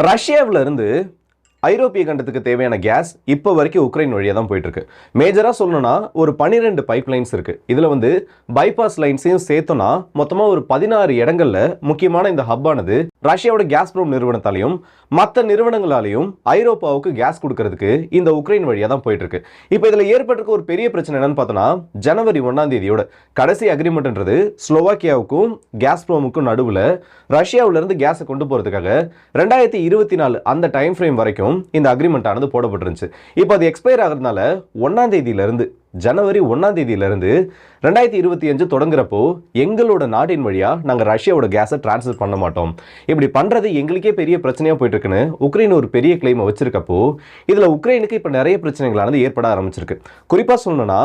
ரஷ்யாவிலிருந்து ஐரோப்பிய கண்டத்துக்கு தேவையான கேஸ் இப்போ வரைக்கும் உக்ரைன் வழியாக தான் போயிட்டு இருக்கு மேஜராக சொல்லணும்னா ஒரு பன்னிரெண்டு பைப் லைன்ஸ் இருக்கு. இதில் வந்து பைபாஸ் லைன்ஸையும் சேர்த்தோம்னா மொத்தமாக ஒரு பதினாறு இடங்கள்ல முக்கியமான இந்த ஹப்பானது ரஷ்யாவோட கேஸ்ப்ரோம் நிறுவனத்தாலையும் மற்ற நிறுவனங்களாலையும் ஐரோப்பாவுக்கு கேஸ் கொடுக்கறதுக்கு இந்த உக்ரைன் வழியாக தான் போயிட்டு இருக்கு இப்போ இதில் ஏற்பட்டிருக்க ஒரு பெரிய பிரச்சனை என்னன்னு பார்த்தோன்னா ஜனவரி ஒன்றாம் தேதியோட கடைசி அக்ரிமெண்ட்ன்றது ஸ்லோவாக்கியாவுக்கும் கேஸ் ப்ரோமுக்கும் நடுவில் ரஷ்யாவிலிருந்து கேஸை கொண்டு போகிறதுக்காக ரெண்டாயிரத்தி இருபத்தி நாலு அந்த டைம் ஃப்ரேம் வரைக்கும் இந்த அக்ரிமெண்ட் ஆனது போடப்பட்டிருந்துச்சு. இப்போ அது எக்ஸ்பயர் ஆகிறதுனால ஒன்றாம் தேதியிலிருந்து ஜனவரி ஒன்றாம் தேதியிலிருந்து ரெண்டாயிரத்தி இருபத்தி அஞ்சு தொடங்குறப்போ எங்களோட நாட்டின் வழியாக நாங்கள் ரஷ்யாவோட கேஸை டிரான்ஸ்ஃபர் பண்ண மாட்டோம். இப்படி பண்ணுறது எங்களுக்கே பெரிய பிரச்சனையாக போயிட்டு இருக்குன்னு உக்ரைன் ஒரு பெரிய கிளைமை வச்சிருக்கப்போ இதில் உக்ரைனுக்கு இப்போ நிறைய பிரச்சனைகளானது ஏற்பட ஆரம்பிச்சிருக்கு. குறிப்பாக சொல்லணும்னா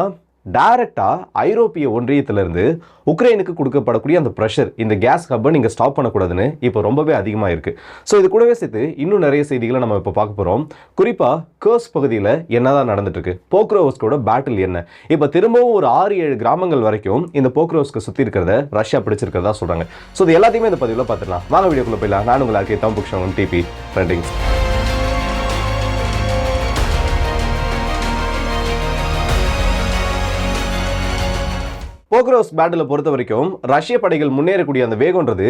டைரக்டாக ஐரோப்பிய ஒன்றியத்திலிருந்து உக்ரைனுக்கு கொடுக்கப்படக்கூடிய அந்த ப்ரெஷர் இந்த கேஸ் ஹப்பை நீங்கள் ஸ்டாப் பண்ணக்கூடாதுன்னு இப்போ ரொம்பவே அதிகமாக இருக்குது ஸோ இது கூடவே சேர்த்து இன்னும் நிறைய செய்திகளை நம்ம இப்போ பார்க்க போகிறோம் குறிப்பாக கேர்ஸ் பகுதியில் என்னதான் நடந்துட்டு இருக்கு போக்ரோவஸ்கோட பேட்டில் என்ன? இப்போ திரும்பவும் ஒரு ஆறு ஏழு கிராமங்கள் வரைக்கும் இந்த போக்ரோவஸ்க்கு சுற்றி இருக்கிறத ரஷ்யா பிடிச்சிருக்கிறதா சொல்கிறாங்க ஸோ இது எல்லாத்தையுமே இந்த பதிவில் பார்த்துக்கலாம் வாங்க வீடியோக்குள்ளே போயிடலாம். நான் உங்களுக்கு தம் புக்ஷன் டிபி ட்ரெண்டிங்ஸ் போக்ரோஸ் பேட்டில் பொறுத்த வரைக்கும் ரஷ்ய படைகள் முன்னேறக்கூடிய அந்த வேகம்ன்றது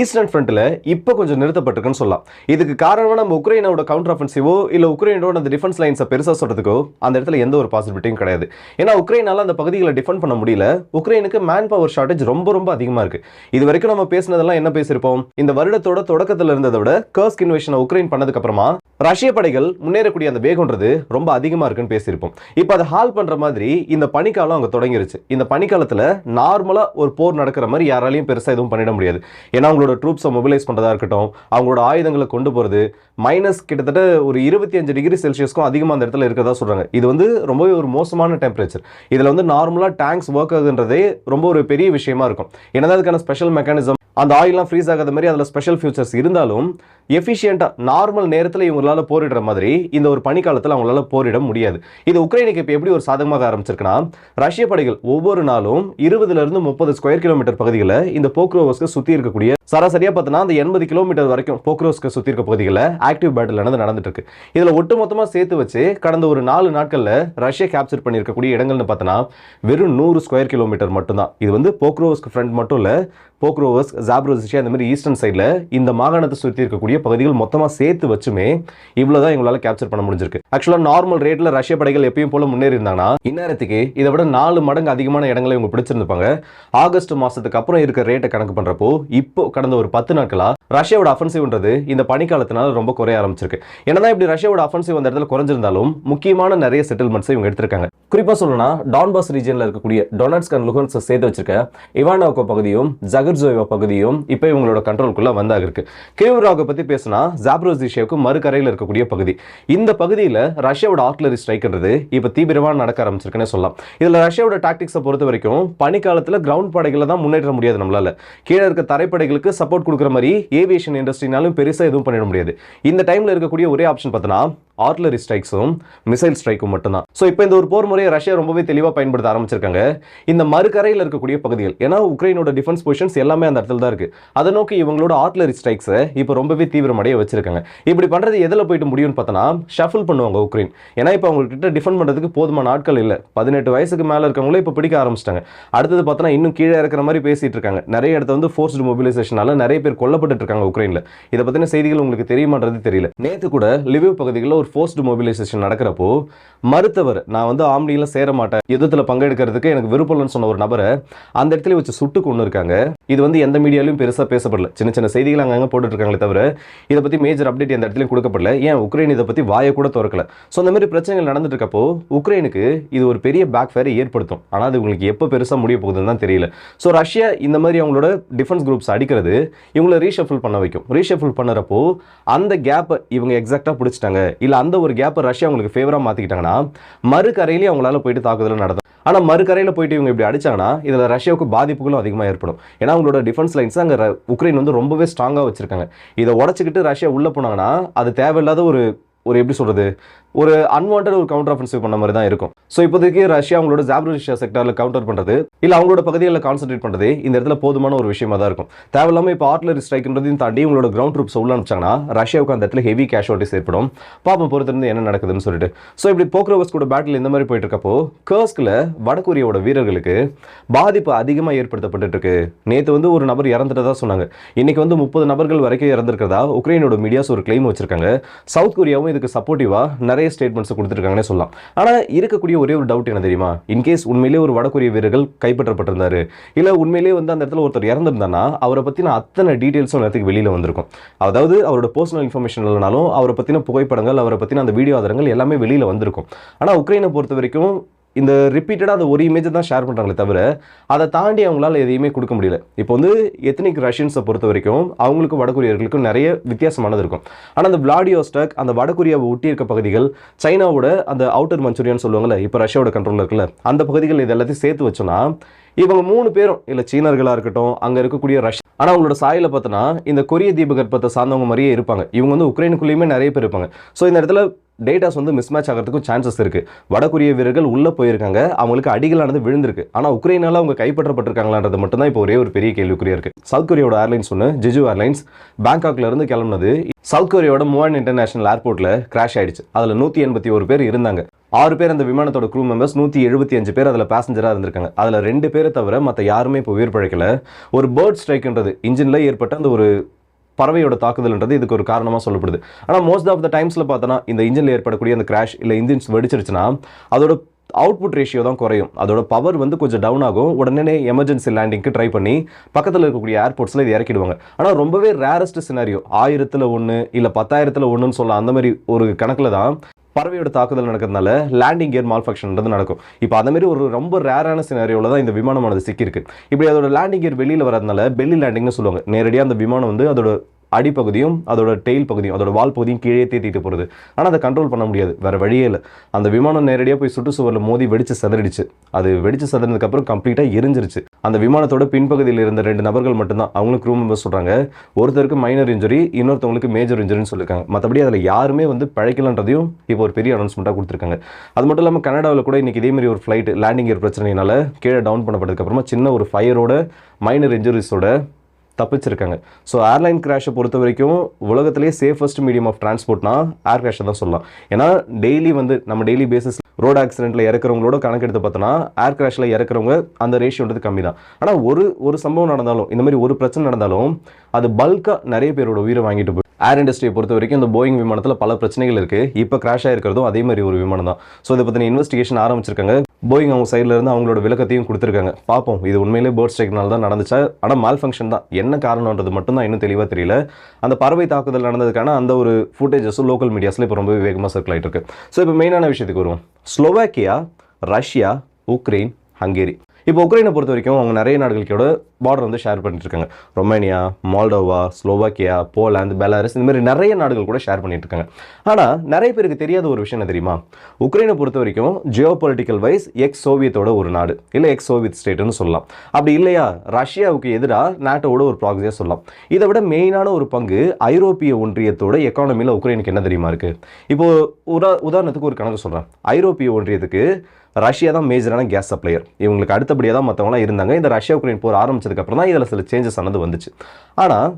ஈஸ்டர்ன் ஃப்ரண்ட்டில் இப்போ கொஞ்சம் நிறுத்தப்பட்டிருக்குன்னு சொல்லலாம். இதுக்கு காரணமாக நம்ம உக்ரைனோட கவுண்டர் அஃபென்சிவோ இல்லை உக்ரைனோட அந்த டிஃபென்ஸ் லைன்ஸை பெருசாக சொல்கிறதுக்கோ அந்த இடத்துல எந்த ஒரு பாசிபிலிட்டியும் கிடையாது. ஏன்னா உக்ரைனால் அந்த பகுதிகளை டிஃபெண்ட் பண்ண முடியல. உக்ரைனுக்கு மேன் பவர் ஷார்ட்டேஜ் ரொம்ப ரொம்ப அதிகமாக இருக்குது இது வரைக்கும் நம்ம பேசினதெல்லாம் என்ன பேசியிருப்போம்? இந்த வருடத்தோட தொடக்கத்தில் இருந்ததை விட கர்ஸ்க் இன்வேஷனை உக்ரைன் பண்ணதுக்கு அப்புறமா ரஷ்ய படைகள் முன்னேறக்கூடிய அந்த வேகம்ன்றது ரொம்ப அதிகமாக இருக்குன்னு பேசியிருப்போம். இப்போ அதை ஹால் பண்ணுற மாதிரி இந்த பனிக்காலம் அங்கே தொடங்கிருச்சு. இந்த பனிக்காலத்தில் நார்மலாக ஒரு போர் நடக்கிற மாதிரி யாராலையும் பெருசாக எதுவும் பண்ணிட முடியாது. ஏன்னா அவங்களோட ட்ரூப்ஸை மொபிலைஸ் பண்ணுறதா இருக்கட்டும் அவங்களோட ஆயுதங்களை கொண்டு போகிறது மைனஸ் கிட்டத்தட்ட ஒரு இருபத்தி அஞ்சு டிகிரி செல்சியஸ்க்கும் அதிகமாக அந்த இடத்துல இருக்கிறதா சொல்கிறாங்க இது வந்து ரொம்பவே ஒரு மோசமான டெம்பரேச்சர் இதில் வந்து நார்மலாக டேங்க்ஸ் ஒர்க் ஆகுதுன்றதே ரொம்ப ஒரு பெரிய விஷயமா இருக்கும். ஏன்னா அதுக்கான ஸ்பெஷல் மெக்கானிசம் அந்த ஆயிலாம் ஃப்ரீஸ் ஆகாத மாதிரி அதில் ஸ்பெஷல் ஃபியூச்சர்ஸ் இருந்தாலும் எஃபிஷியண்ட்டாக நார்மல் நேரத்தில் இவங்களால போரிடுற மாதிரி இந்த ஒரு பனிக்காலத்தில் அவங்களால போரிட முடியாது. இது உக்ரைனுக்கு இப்போ எப்படி ஒரு சாதகமாக ஆரம்பிச்சிருக்குன்னா ரஷ்ய படைகள் ஒவ்வொரு நாளும் இருபதுல இருந்து முப்பது ஸ்கொயர் கிலோமீட்டர் பகுதிகளை இந்த போக்ரோவஸ்க்கு சுற்றி இருக்கக்கூடிய சராசரியாக பார்த்தோன்னா அந்த எண்பது கிலோமீட்டர் வரைக்கும் போக்ரோஸ்க்கு சுற்றி இருக்க பகுதிகளில் ஆக்டிவ் பேட்டில் நடந்து நடந்துட்டு இருக்கு இதில் ஒட்டுமொத்தமாக சேர்த்து வச்சு கடந்த ஒரு நாலு நாட்களில் ரஷ்யா கேப்சர் பண்ணியிருக்கக்கூடிய இடங்கள்னு பார்த்தோன்னா வெறும் நூறு ஸ்கொயர் கிலோமீட்டர் மட்டும்தான். இது வந்து போக்ரோவஸ்க்கு ஃப்ரண்ட் மட்டும் இல்லை போக்ரோவஸ் ஜாப்ரோசிஷியா அந்த மாதிரி ஈஸ்டர்ன் சைடில் இந்த மாகாணத்தை சுற்றி இருக்கக்கூடிய பகுதிகள் மொத்தமாக சேர்த்து வச்சுமே இவ்வளோ தான் எங்களால் கேப்சர் பண்ண முடிஞ்சிருக்கு. ஆக்சுவலாக நார்மல் ரேட்டில் ரஷ்ய படைகள் எப்பயும் போல முன்னேறி இருந்தாங்கன்னா இந்நேரத்துக்கு இதை விட நாலு மடங்கு அதிகமான இடங்களை இவங்க பிடிச்சிருந்துப்பாங்க. ஆகஸ்ட் மாதத்துக்கு அப்புறம் இருக்க ரேட்டை கணக்கு பண்ணுறப்போ இப்போ கடந்த ஒரு பத்து நாட்களா ரஷ்யாவோட அஃபென்சிவ்ன்றது இந்த பனிக்காலத்தினால ரொம்ப குறைய ஆரம்பிச்சிருக்கு. என்னதான் இப்படி ரஷ்யாவோட அஃபென்சிவ் அந்த இடத்துல குறைஞ்சிருந்தாலும் முக்கியமான நிறைய செட்டில்மெண்ட்ஸ் இவங்க எடுத்திருக்காங்க. குறிப்பாக சொல்லணும்னா டான்பாஸ் ரீஜனில் இருக்கக்கூடிய டொனட்ஸ்க் அண்ட் லுகன்ஸ் சேர்த்து வச்சிருக்க இவானோக்கோ பகுதியும் ஜகர்ஜோயோ பகுதியும் இப்போ இவங்களோட கண்ட்ரோலுக்குள்ள வந்தாக இருக்கு. கியூராவை பற்றி பேசினா ஜாப்ரோசிஷியாவுக்கு மறுக்கரையில் இருக்கக்கூடிய பகுதி. இந்த பகுதியில் ரஷ்யாவோட ஆர்ட்லரி ஸ்ட்ரைக்ன்றது இப்போ தீவிரமாக நடக்க ஆரம்பிச்சிருக்குன்னு சொல்லலாம். இதில் ரஷ்யாவோட டாக்டிக்ஸை பொறுத்த வரைக்கும் பனிக்காலத்தில் கிரவுண்ட் படைகளை தான் முன்னேற்ற முடியாது நம்மளால. கீழே இருக்க தரைப்படைகளுக்கு சப்போர்ட் கொடுக்குற மாதிரி ஏவியேஷன் இண்டஸ்ட்ரினாலும் பெருசாக எதுவும் பண்ணிட முடியாது. இந்த டைமில் இருக்கக்கூடிய ஒரே ஆப்ஷன் பார்த்தோன்னா ஆர்ட்லரி ஸ்ட்ரைக்ஸும் மிசைல் ஸ்ட்ரைக்கும் மட்டும்தான். ஸோ இப்போ இந்த ஒரு போர் முறையை ரஷ்யா ரொம்பவே தெளிவாக பயன்படுத்த ஆரம்பிச்சிருக்காங்க. இந்த மறுக்கரையில் இருக்கக்கூடிய பகுதிகள் ஏன்னா உக்ரைனோட டிஃபென்ஸ் பொசிஷன்ஸ் எல்லாமே அந்த இடத்துல தான் இருக்கு. அதை நோக்கி இவங்களோட ஆர்ட்லரி ஸ்ட்ரைக்ஸை இப்போ ரொம்பவே தீவிரமடைய வச்சிருக்காங்க. இப்படி பண்ணுறது எதில் போயிட்டு முடியும்னு பார்த்தோன்னா ஷஃபில் பண்ணுவாங்க உக்ரைன். ஏன்னா இப்போ அவங்ககிட்ட டிஃபெண்ட் பண்ணுறதுக்கு போதுமான ஆட்கள் இல்லை. பதினெட்டு வயசுக்கு மேலே இருக்கவங்களே இப்போ பிடிக்க ஆரம்பிச்சிட்டாங்க. அடுத்தது பார்த்தோன்னா இன்னும் கீழே இருக்கிற மாதிரி பேசிட்டு இருக்காங்க. நிறைய இடத்த வந்து ஃபோர்ஸ்டு மொபிலைசேஷனால நிறைய பேர் கொல்லப்பட்டு இருக்காங்க உக்ரைனில். இதை பற்றின செய்திகள் உங்களுக்கு தெரியுமான்றது தெரியல. நேற்று கூட லிவிவ் பகுதிகளில் ஒரு ஃபோர்ஸ்டு மொபிலைசேஷன் நடக்கிறப்போ மருத்துவர் நான் வந்து ஆம்னியில் சேர மாட்டேன் யுத்தத்தில் பங்கெடுக்கிறதுக்கு எனக்கு விருப்பம்னு சொன்ன ஒரு நபரை அந்த இடத்துல வச்சு சுட்டு கொண்டு இருக்காங்க. இது வந்து எந்த மீடியாலையும் பெருசாக பேசப்படல. சின்ன சின்ன செய்திகள் அங்கங்கே போட்டுட்டு இருக்காங்களே தவிர இதை பற்றி மேஜர் அப்டேட் எந்த இடத்துலையும் கொடுக்கப்படல. ஏன் உக்ரைன் இதை பற்றி வாயை கூட திறக்கல? ஸோ அந்த மாதிரி பிரச்சனைகள் நடந்துட்டு இருக்கப்போ உக்ரைனுக்கு இது ஒரு பெரிய பேக் ஃபேரை ஏற்படுத்தும். ஆனால் அது உங்களுக்கு எப்போ பெருசாக முடிய போகுதுன்னு தான் தெரியல. ஸோ ரஷ்யா இந்த மாதிரி அவங்களோட டிஃபென்ஸ் குரூப்ஸ் அடிக்கிறது இவங்களை ரீஷஃபில் பண்ண வைக்கும். ரீஷஃபில் பண்ணுறப்போ அந்த கேப்பை இவங்க எக்ஸாக்டாக பிடிச்சிட்டாங்க. இல்லை அந்த ஒரு கேப்பை ரஷ்யா அவங்களுக்கு ஃபேவராக மாற்றிக்கிட்டாங்கன்னா மறுக்கரையிலேயே அவங்களால போயிட்டு தாக்குதல் நடத்தும் ஆனால் மறுக்கரையில் போயிட்டு இவங்க இப்படி அடிச்சாங்கன்னா இதில் ரஷ்யாவுக்கு பாதிப்புகளும் அதிகமாக ஏற்படும். ஏன்னா அவங்களோட டிஃபென்ஸ் லைன்ஸ் அங்கே உக்ரைன் வந்து ரொம்பவே ஸ்ட்ராங்காக வச்சுருக்காங்க. இதை உடச்சிக்கிட்டு ரஷ்யா உள்ளே போனாங்கன்னா அது தேவையில்லாத ஒரு ஒரு எப்படி சொல்கிறது ஒரு அன்வான்ட் ஒரு கவுண்டர் ஆஃபென்சிவ் பண்ண மாதிரி தான் இருக்கும். ஸோ இப்போதைக்கு ரஷ்யா அவங்களோட ஜாப்ரோஷியா செக்டரில் கவுண்டர் பண்ணுறது இல்லை அவங்களோட பகுதிகளில் கான்சென்ட்ரேட் பண்ணுறது இந்த இடத்துல போதுமான ஒரு விஷயமா தான் இருக்கும். தேவையில்லாமல் இப்போ ஆர்ட்லரி ஸ்ட்ரைக்ன்றதையும் தாண்டி உங்களோட கிரவுண்ட் ட்ரூப்ஸ் உள்ள அனுப்பிச்சாங்கன்னா ரஷ்யாவுக்கு அந்த இடத்துல ஹெவி கேஷுவாலிட்டிஸ் ஏற்படும். பாப்போம் பொறுத்திருந்து என்ன நடக்குதுன்னு சொல்லிட்டு. ஸோ இப்படி போக்ரோவஸ் கூட பேட்டில் இந்த மாதிரி போயிட்டு இருக்கப்போ கர்ஸ்கில் வடகொரியாவோட வீரர்களுக்கு பாதிப்பு அதிகமாக ஏற்படுத்தப்பட்டு இருக்கு நேற்று வந்து ஒரு நபர் இறந்துட்டதா சொன்னாங்க. இன்னைக்கு வந்து முப்பது நபர்கள் வரைக்கும் இறந்துருக்கிறதா உக்ரைனோட மீடியாஸ் ஒரு கிளைம் வச்சிருக்காங்க. சவுத் கொரியாவும் இதுக்கு சப்போர்ட்டிவாக நிறைய ஸ்டேட்மெண்ட்ஸ் கொடுத்துருக்காங்கன்னே சொல்லலாம். ஆனால் இருக்கக்கூடிய ஒரே ஒரு டவுட் என்ன தெரியுமா? இன்கேஸ் உண்மையிலேயே ஒரு வடகொரிய வீரர்கள் கைப்பற்றப்பட்டிருந்தாரு இல்லை உண்மையிலேயே வந்து அந்த இடத்துல ஒருத்தர் இறந்துருந்தானா அவரை பற்றின அத்தனை டீட்டெயில்ஸும் நேரத்துக்கு வெளியில் வந்திருக்கும். அதாவது அவரோட பர்சனல் இன்ஃபர்மேஷன் இல்லைனாலும் அவரை பற்றின புகைப்படங்கள் அவரை பற்றின அந்த வீடியோ ஆதாரங்கள் எல்லாமே வெளியில் வந்திருக்கும். ஆனால் உக்ரைனை பொறுத்த வரைக்கும் இந்த ரிப்பீட்டடாக அந்த ஒரு இமேஜை தான் ஷேர் பண்ணுறாங்களே தவிர அதை தாண்டி அவங்களால எதையுமே கொடுக்க முடியல. இப்போ வந்து எத்தனிக் ரஷ்யன்ஸை பொறுத்த வரைக்கும் அவங்களுக்கும் வடகொரியர்களுக்கும் நிறைய வித்தியாசமானது இருக்கும். ஆனால் அந்த விளாடியோஸ்டக் அந்த வடகொரியாவை ஒட்டி இருக்க பகுதிகள் சைனாவோட அந்த அவுட்டர் மஞ்சூரியன் சொல்லுவாங்கல்ல இப்போ ரஷ்யாவோட கண்ட்ரோலில் இருக்குல்ல அந்த பகுதிகள் இது எல்லாத்தையும் சேர்த்து வச்சோன்னா இவங்க மூணு பேரும் இல்லை சீனர்களாக இருக்கட்டும் அங்கே இருக்கக்கூடிய ரஷ்யா ஆனால் அவங்களோட சாயலை பார்த்தோன்னா இந்த கொரிய தீபகற்பத்தை சார்ந்தவங்க மாதிரியே இருப்பாங்க. இவங்க வந்து உக்ரைனுக்குள்ளேயுமே நிறைய பேர் இருப்பாங்க. ஸோ இந்த இடத்துல டேட்டாஸ் வந்து மிஸ்மேட்ச் ஆகிறதுக்கும் சான்சஸ் இருக்குது வடகொரிய வீரர்கள் உள்ளே போயிருக்காங்க. அவங்களுக்கு அடிகளானது விழுந்திருக்கு. ஆனால் உக்ரைனால அவங்க கைப்பற்றப்பட்டிருக்காங்களான்றது மட்டும் தான் இப்போ ஒரே ஒரு பெரிய கேள்விக்குறியாக இருக்குது சவுத் கொரியாவோட ஏர்லைன்ஸ் ஒன்று ஜிஜு ஏர்லைன்ஸ் பேங்காக்ல இருந்து கிளம்புனது. சவுத் கொரியாவோட மூவான் இன்டர்நேஷனல் ஏர்போர்ட்டில் கிராஷ் ஆயிடுச்சு. அதில் நூற்றி எண்பத்தி ஒரு பேர் இருந்தாங்க. ஆறு பேர் அந்த விமானத்தோட க்ரூ மெம்பர்ஸ் நூற்றி எழுபத்தி அஞ்சு பேர் அதில் பேசஞ்சராக இருந்திருக்காங்க. அதில் ரெண்டு பேரை தவிர மற்ற யாருமே இப்போ உயிர் பழைக்கல. ஒரு பேர்ட் ஸ்ட்ரைக்ன்றது இன்ஜினில் ஏற்பட்ட அந்த ஒரு பறவையோட தாக்குதல்ன்றது இதுக்கு ஒரு காரணமாக சொல்லப்படுது. ஆனால் மோஸ்ட் ஆஃப் த டைம்ஸில் பார்த்தோன்னா இந்த இன்ஜினில் ஏற்படக்கூடிய அந்த கிராஷ் இல்லை இன்ஜின்ஸ் வெடிச்சிருச்சுன்னா அதோட அவுட்புட் ரேஷியோ தான் குறையும். அதோட பவர் வந்து கொஞ்சம் டவுன் ஆகும். உடனே எமர்ஜென்சி லேண்டிங்க்கு ட்ரை பண்ணி பக்கத்தில் இருக்கக்கூடிய ஏர்போர்ட்ஸில் இது இறக்கிடுவாங்க. ஆனால் ரொம்பவே ரேரஸ்ட் சினாரியோ ஆயிரத்தில் ஒன்று இல்லை பத்தாயிரத்தில் ஒன்றுன்னு சொல்லலாம் அந்த மாதிரி ஒரு கணக்கில் தான் பறவையோட தாக்குதல் நடக்கிறதுனால லேண்டிங் கியர் மால்ஃபங்க்ஷன்ன்றது நடக்கும். இப்போ அந்த மாதிரி ஒரு ரொம்ப ரேரான சினாரியோவில் தான் இந்த விமானமானது சிக்கியிருக்கு. இப்படி அதோட லேண்டிங் கியர் வெளியில் வரதுனால பெல்லி லேண்டிங்னு சொல்லுவாங்க. நேரடியாக அந்த விமானம் வந்து அதோட அடிப்பகுதியும் அதோட டெயில் பகுதியும் அதோட வால் பகுதியும் கீழே தேத்திட்டு போகிறது ஆனால் அதை கண்ட்ரோல் பண்ண முடியாது. வேறு வழியே இல்லை. அந்த விமானம் நேரடியாக போய் சுற்றுச்சுவரில் மோதி வெடிச்சு சதறிடுச்சு. அது வெடிச்சு சதறினதுக்கப்புறம் கம்ப்ளீட்டாக எரிஞ்சிருச்சு. அந்த விமானத்தோட பின்பகுதியில் இருந்த ரெண்டு நபர்கள் மட்டும்தான் அவங்களும் க்ரூ மெம்பர்ஸ் சொல்கிறாங்க ஒருத்தருக்கு மைனர் இன்ஜுரி இன்னொருத்தவங்களுக்கு மேஜர் இன்ஜுரின்னு சொல்லியிருக்காங்க மற்றபடி அதில் யாருமே வந்து பழைக்கலன்றதையும் இப்போ ஒரு பெரிய அனௌன்ஸ்மெண்ட்டாக கொடுத்துருக்காங்க. அது மட்டும் இல்லாமல் கனடாவில் கூட இன்றைக்கி இதே மாதிரி ஒரு ஃப்ளைட் லேண்டிங் ஏர் பிரச்சனையினால கீழே டவுன் பண்ணப்பட்டதுக்கப்புறமா சின்ன ஒரு ஃபயரோட மைனர் இன்ஜுரிஸோட தப்பிச்சிருக்காங்க. ஸோ ஏர்லைன் கிராஷை பொறுத்த வரைக்கும் உலகத்திலேயே சேஃபஸ்ட் மீடியம் ஆஃப் டிரான்ஸ்போர்ட்னா ஏர் கிராஷை தான் சொல்லலாம். ஏன்னா டெய்லி வந்து நம்ம டெய்லி பேசிஸ் ரோட் ஆக்சிடென்ட்டில் இறக்குறவங்களோட கணக்கெடுத்து பார்த்தோன்னா ஏர் கிராஷில் இறக்குறவங்க அந்த ரேஷியோன்றது கம்மி தான் ஆனால் ஒரு ஒரு சம்பவம் நடந்தாலும் இந்த மாதிரி ஒரு பிரச்சனை நடந்தாலும் அது பல்காக நிறைய பேரோட உயிரை வாங்கிட்டு போய் ஏர் இண்டஸ்ட்ரியை பொறுத்த வரைக்கும் இந்த போயிங் விமானத்தில் பல பிரச்சனைகள் இருக்குது இப்போ கிராஷ் ஆகிருக்கிறதும் அதே மாதிரி ஒரு விமானம் தான் ஸோ இதை பற்றின இன்வெஸ்டிகேஷன் ஆரம்பிச்சிருக்காங்க. போயிங் அவங்க சைடில் இருந்து அவங்களோட விளக்கத்தையும் கொடுத்துருக்காங்க. பார்ப்போம். இது உண்மையிலே பேர்ட் ஸ்ட்ரைக்னால தான் நடந்துச்சா? ஆனால் மால் ஃபங்க்ஷன் தான். என்ன காரணம்ன்றது மட்டும் தான் இன்னும் தெளிவாக தெரியல. அந்த பறவை தாக்குதல் நடந்ததுக்கான அந்த ஒரு ஃபுட்டேஜஸும் லோக்கல் மீடியாஸில் இப்போ ரொம்பவே வேகமாக சர்க்கிள் ஆகிட்டு இருக்கு ஸோ இப்போ மெயினான விஷயத்துக்கு வருவோம். ஸ்லோவாக்கியா ரஷ்யா உக்ரைன் ஹங்கேரி இப்போ உக்ரைனை பொறுத்த வரைக்கும் அவங்க நிறைய நாடுகளோட பார்டர் வந்து ஷேர் பண்ணிட்டு இருக்காங்க Romania Moldova Slovakia Poland Belarus இந்த மாதிரி நிறைய நாடுகள் கூட ஷேர் பண்ணிட்டு இருக்காங்க ஆனால் நிறைய பேருக்கு தெரியாத ஒரு விஷயம் என்ன தெரியுமா? உக்ரைனை பொறுத்த வரைக்கும் ஜியோ பொலிட்டிக்கல் வைஸ் எக்ஸ் சோவியத்தோட ஒரு நாடு. இல்லை எக்ஸ் சோவியத் ஸ்டேட்னு சொல்லலாம். அப்படி இல்லையா? ரஷ்யாவுக்கு எதிராக நாட்டோட ஒரு ப்ராக்ஸியாக சொல்லலாம். இதை விட மெயினான ஒரு பங்கு ஐரோப்பிய ஒன்றியத்தோட எக்கானமியில் உக்ரைனுக்கு என்ன தெரியுமா இருக்கு? இப்போ உதா உதாரணத்துக்கு ஒரு கணக்கு சொல்கிறேன் ஐரோப்பிய ஒன்றியத்துக்கு ரஷ்யா தான் மேஜரான கேஸ் சப்ளையர் இவங்களுக்கு அடுத்தபடியாக தான் மற்றவங்களாம் இருந்தாங்க. இந்த ரஷ்யா உக்ரைன் போர் ஆரம்பிச்சதுக்கு அப்புறம் தான் இதில் சில சேஞ்சஸ் ஆனது வந்துச்சு. ஆனால்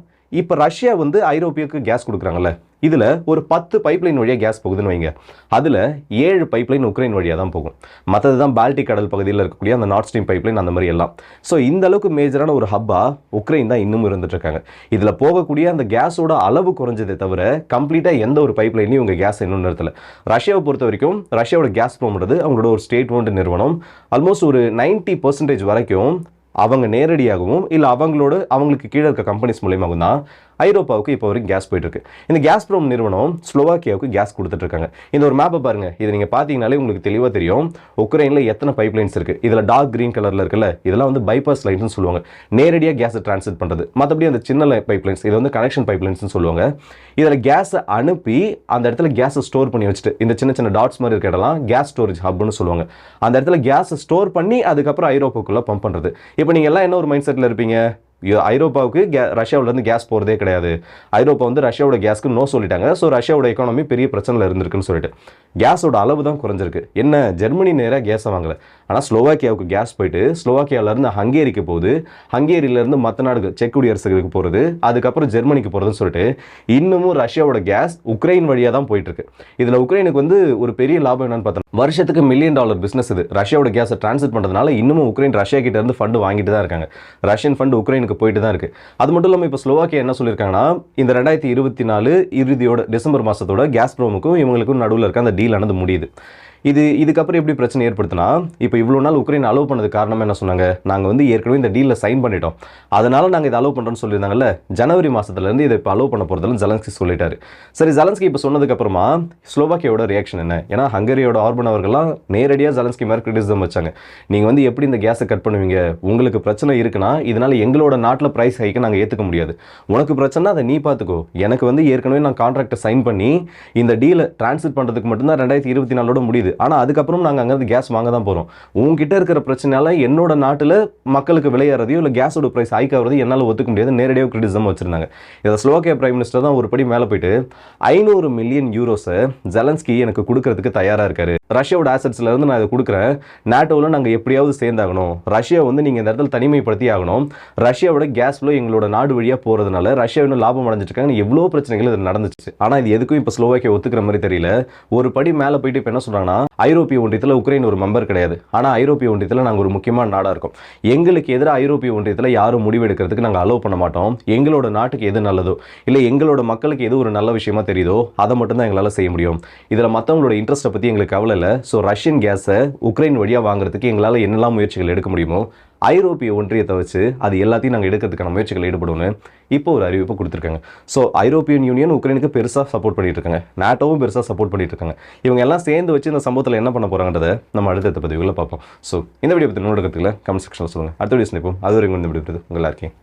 இப்போ ரஷ்யா வந்து ஐரோப்பியாவுக்கு கேஸ் கொடுக்குறாங்கல்ல இதில் ஒரு பத்து பைப்லைன் வழியாக கேஸ் போகுதுன்னு வைங்க. அதில் ஏழு பைப்லைன் உக்ரைன் வழியாக தான் போகும். மற்றது தான் பால்டிக் கடல் பகுதியில் இருக்கக்கூடிய அந்த நார்த் ஸ்ட்ரீம் பைப்லைன் அந்த மாதிரி எல்லாம். ஸோ இந்த அளவுக்கு மேஜரான ஒரு ஹப்பாக உக்ரைன் தான் இன்னும் இருந்துட்டு இருக்காங்க இதில் போகக்கூடிய அந்த கேஸோட அளவு குறைஞ்சதே தவிர கம்ப்ளீட்டாக எந்த ஒரு பைப்லைனையும் உங்கள் கேஸ் இன்னும் நிறுத்தலை. ரஷ்யாவை பொறுத்த வரைக்கும் ரஷ்யாவோட கேஸ் போகிறது அவங்களோட ஒரு ஸ்டேட் ஓன்டு நிறுவனம் ஆல்மோஸ்ட் ஒரு நைன்ட்டி பர்சன்டேஜ் வரைக்கும் அவங்க நேரடியாகவும் இல்லை அவங்களோட அவங்களுக்கு கீழே இருக்க கம்பெனிஸ் மூலியமாகவும் தான் ஐரோப்பாவுக்கு இப்போ வரைக்கும் கேஸ் போயிட்டு இருக்கு இந்த கேஸ் ப்ரோம் நிறுவனம் ஸ்லோவாக்கியாவுக்கு கேஸ் கொடுத்துட்டு இருக்காங்க இந்த ஒரு மேப்பை பாருங்க. இது நீங்க பார்த்தீங்கனாலே உங்களுக்கு தெளிவாக தெரியும். உக்ரைனில் எத்தனை பைப் லைன்ஸ் இருக்கு? இதில் டார்க் கிரீன் கலர்ல இருக்குல்ல இதெல்லாம் வந்து பைபாஸ் லைன்ஸ்னு சொல்லுவாங்க. நேரடியாக கேஸை டிரான்ஸ்மிட் பண்ணுறது மற்றபடி அந்த சின்ன பைப் லைன்ஸ் இது வந்து கனெக்ஷன் பைப் லைன்ஸ்னு சொல்லுவாங்க. இதில் கேஸை அனுப்பி அந்த இடத்துல கேஸை ஸ்டோர் பண்ணி வச்சுட்டு இந்த சின்ன சின்ன டாட்ஸ் மாதிரி இருக்க இடம்லாம் கேஸ் ஸ்டோரேஜ் ஹப்னு சொல்லுவாங்க. அந்த இடத்துல கேஸை ஸ்டோர் பண்ணி அதுக்கப்புறம் ஐரோப்பாக்குள்ள பம்ப் பண்ணுறது இப்போ நீங்கள் எல்லாம் என்ன ஒரு மைண்ட் செட்டில் இருப்பீங்க? ஐரோப்பாவுக்கு கே ரஷ்யாவிலேருந்து கேஸ் போகிறதே கிடையாது. ஐரோப்பா வந்து ரஷ்யாவோட கேஸ்க்கு நோ சொல்லிட்டாங்க. ஸோ ரஷ்யாவோட எக்கானமி பெரிய பிரச்சனையில் இருந்திருக்குன்னு சொல்லிட்டு. கேஸோட அளவு தான் குறைஞ்சிருக்கு. என்ன ஜெர்மனி நேராக கேஸை வாங்கல. ஆனால் ஸ்லோவாக்கியாவுக்கு கேஸ் போயிட்டு ஸ்லோவாக்கியாவிலேருந்து ஹங்கேரிக்கு போகுது. ஹங்கேரியிலேருந்து மற்ற நாடுகள் செக் குடியரசுக்கு போகிறது அதுக்கப்புறம் ஜெர்மனிக்கு போகிறதுன்னு சொல்லிட்டு இன்னமும் ரஷ்யாவோட கேஸ் உக்ரைன் வழியாக தான் போயிட்டுருக்கு. இதில் உக்ரைனுக்கு வந்து ஒரு பெரிய லாபம் என்னன்னு பார்த்தா வருஷத்துக்கு மில்லியன் டாலர் பிஸ்னஸ் இது. ரஷ்யாவோட கேஸை டிரான்ஸ்ஃபர் பண்ணுறதுனால இன்னமும் உக்ரைன் ரஷ்யா கிட்டேருந்து ஃபண்டு வாங்கிட்டு தான் இருக்காங்க. ரஷ்யன் ஃபண்டு உக்ரைனுக்கு போயிட்டு தான் இருக்கு. அது மட்டும் இல்லாமல் இப்போ ஸ்லோவாக்கியா என்ன சொல்லியிருக்காங்கன்னா இந்த ரெண்டாயிரத்தி இருபத்தி நாலு இறுதியோட டிசம்பர் மாசத்தோட கேஸ் ப்ரோமுக்கும் இவங்களுக்கும் நடுவில் இருக்க அந்த டீல் ஆனது முடியுது. இது இதுக்கப்புறம் எப்படி பிரச்சனை ஏற்படுத்தினா இப்போ இவ்வளோ நாள் உக்ரைன் அலோவ் பண்ணது காரணம் என்ன சொன்னாங்க? நாங்கள் வந்து ஏற்கனவே இந்த டீலில் சைன் பண்ணிட்டோம். அதனால் நாங்கள் இதை அலோவ் பண்ணுறோம்னு சொல்லியிருந்தாங்கல்ல? ஜனவரி மாதத்துலேருந்து இதை இப்போ அலோவ் பண்ண போகிறதுல ஜலன்ஸ்கி சொல்லிட்டாரு. சரி ஜலன்ஸ்கி இப்போ சொன்னதுக்கப்புறமா ஸ்லோவாக்கியோட ரியாக்ஷன் என்ன? ஏன்னா ஹங்கரியோட ஆர்பன் அவர்கள்லாம் நேரடியாக ஜலன்ஸ்கி மேலே கிரிட்டிசிசம் வச்சாங்க. நீங்கள் வந்து எப்படி இந்த கேஸை கட் பண்ணுவீங்க? உங்களுக்கு பிரச்சனை இருக்குன்னா இதனால் எங்களோட நாட்டில் ப்ரைஸ் ஹைக்கை நாங்கள் ஏற்றுக்க முடியாது. உனக்கு பிரச்சனை அதை நீ பார்த்துக்கோ எனக்கு வந்து ஏற்கனவே நான் கான்ட்ராக்டை சைன் பண்ணி இந்த டீலை டிரான்ஸ்ஃபர் பண்ணுறதுக்கு மட்டும்தான் ரெண்டாயிரத்தி இருபத்தி நாலோட முடியுது. ஆனால் அதுக்கப்புறம் நாங்கள் அங்கேருந்து கேஸ் வாங்க தான் போகிறோம் உங்ககிட்ட இருக்கிற பிரச்சனையால என்னோட நாட்டில் மக்களுக்கு விளையாடுறதையோ இல்லை கேஸோட ப்ரைஸ் ஹைக் ஆகிறதையும் என்னால் ஒத்துக்க முடியாது. நேரடியாக கிரிட்டிசம் வச்சிருந்தாங்க. இதை ஸ்லோவாக்கியா பிரைம் மினிஸ்டர் தான் ஒரு படி மேலே போயிட்டு ஐநூறு மில்லியன் யூரோஸை ஜெலன்ஸ்கி எனக்கு கொடுக்கறதுக்கு தயாராக இருக்காரு. ரஷ்யாவோட assetsல இருந்து நான் இதை கொடுக்குறேன். நாட்டோவில் நாங்கள் எப்படியாவது சேர்ந்தாகணும். ரஷ்யா வந்து நீங்கள் இந்த இடத்துல தனிமைப்படுத்தி ஆகணும். ரஷ்யாவோட கேஸ் ஃப்ளோ எங்களோட நாடு வழியாக போகிறதுனால ரஷ்யா இன்னும் லாபம் அடைஞ்சிட்டு இருக்காங்க. எவ்வளோ பிரச்சனைகள் இது நடந்துச்சு. ஆனால் இது எதுக்கும் இப்போ ஸ்லோவாக்கியா ஒத்துக்கிற மாதிரி தெரியல. ஒரு படி மேலே போயிட்டு இப்போ என்ன சொல்கிறாங்கன்னா ஐரோப்பிய ஒன்றியத்தில் உக்ரைன் ஒரு மெம்பர் கிடையாது. ஆனால் ஐரோப்பிய ஒன்றியத்தில் நாங்கள் ஒரு முக்கியமான நாடாக இருக்கோம். எங்களுக்கு எதிராக ஐரோப்பிய ஒன்றியத்தில் யாரும் முடிவெடுக்கிறதுக்கு நாங்கள் அலோவ் பண்ண மாட்டோம். எங்களோட நாட்டுக்கு எது நல்லதோ இல்லை எங்களோட மக்களுக்கு எது ஒரு நல்ல விஷயமா தெரியுதோ அதை மட்டும்தான் எங்களால் செய்ய முடியும். இதில் மற்றவங்களோட இன்ட்ரெஸ்ட்டை பற்றி எங்களுக்கு கவலை இல்லை. ஸோ ரஷ்யன் கேஸை உக்ரைன் வழியாக வாங்குறதுக்கு எங்களால் என்னெல்லாம் முயற்சிகள் எடுக்க முடியுமோ ஐரோப்பிய ஒன்றியத்தை வச்சு அது எல்லாத்தையும் நாங்கள் எடுக்கிறதுக்கான முயற்சிகள் ஈடுபடுவோம்னு இப்போ ஒரு அறிவிப்பு கொடுத்துருக்காங்க. ஸோ ஐரோப்பியன் யூனியன் உக்ரைனுக்கு பெருசாக சப்போர்ட் பண்ணிட்டு இருக்காங்க. நாட்டோவும் பெருசாக சப்போர்ட் பண்ணிட்டு இருக்காங்க. இவங்க எல்லாம் சேர்ந்து வச்சு இந்த சம்பவத்தில் என்ன பண்ண போறாங்கன்றதை நம்ம அடுத்த பதிவுகளில் பார்ப்போம். ஸோ இந்த வீடியோ பற்றி நூலகத்தில் கமெண்ட் செக்ஷனில் சொல்லுங்கள் அடுத்த வீடியோ சந்திப்போம். அது வரைக்கும் இந்த வீடியோ உங்கள் எல்லாருக்கும்